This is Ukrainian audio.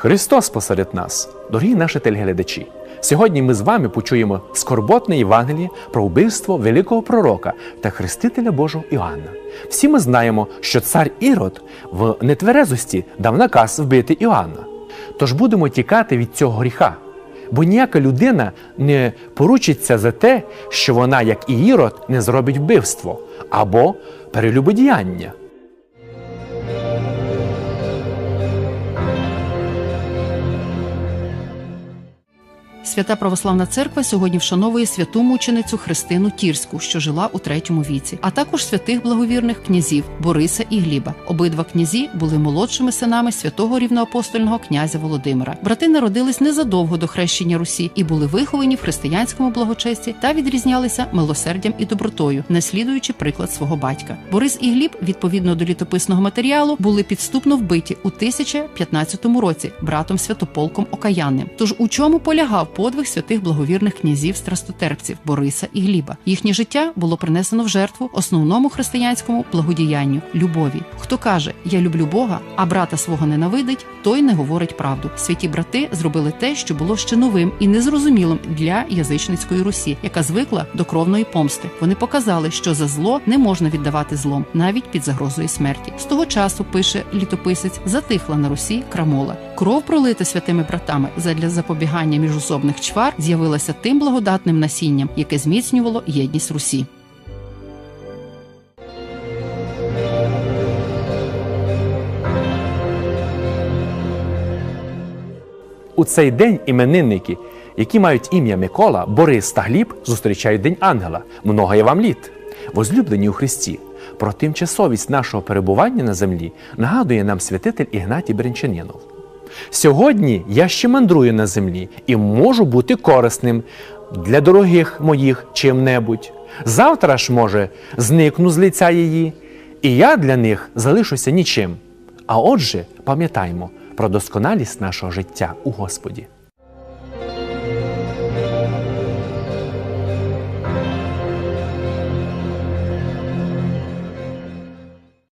Христос посеред нас, дорогі наші телеглядачі. Сьогодні ми з вами почуємо скорботне Євангеліє про вбивство великого пророка та хрестителя Божого Іоанна. Всі ми знаємо, що цар Ірод в нетверезості дав наказ вбити Іоанна. Тож будемо тікати від цього гріха. Бо ніяка людина не поручиться за те, що вона, як і Ірод, не зробить вбивство або перелюбодіяння. Свята Православна Церква сьогодні вшановує святу мученицю Христину Тірську, що жила у третьому віці, а також святих благовірних князів Бориса і Гліба. Обидва князі були молодшими синами святого рівноапостольного князя Володимира. Брати народились незадовго до хрещення Русі і були виховані в християнському благочесті та відрізнялися милосердям і добротою, наслідуючи приклад свого батька. Борис і Гліб, відповідно до літописного матеріалу, були підступно вбиті у 1015 році братом Святополком Окаянним. Тож у чому полягав подвиг святих благовірних князів страстотерпців Бориса і Гліба? Їхнє життя було принесено в жертву основному християнському благодіянню любові. Хто каже Я люблю Бога, а брата свого ненавидить, той не говорить правду. Святі брати зробили те, що було ще новим і незрозумілим для язичницької Русі, яка звикла до кровної помсти. Вони показали, що за зло не можна віддавати злом, навіть під загрозою смерті. З того часу пише літописець, затихла на Русі крамола. Кров пролита святими братами задля запобігання міжособних чвар з'явилася тим благодатним насінням, яке зміцнювало єдність Русі. У цей день іменинники, які мають ім'я Микола, Борис та Гліб, зустрічають День Ангела. Много є вам літ. Возлюблені у Христі. Про тимчасовість нашого перебування на землі нагадує нам святитель Ігнатій Бринчанинов. Сьогодні я ще мандрую на землі і можу бути корисним для дорогих моїх чим-небудь. Завтра ж, може, зникну з лиця її, і я для них залишуся нічим. А отже, пам'ятаймо про досконалість нашого життя у Господі.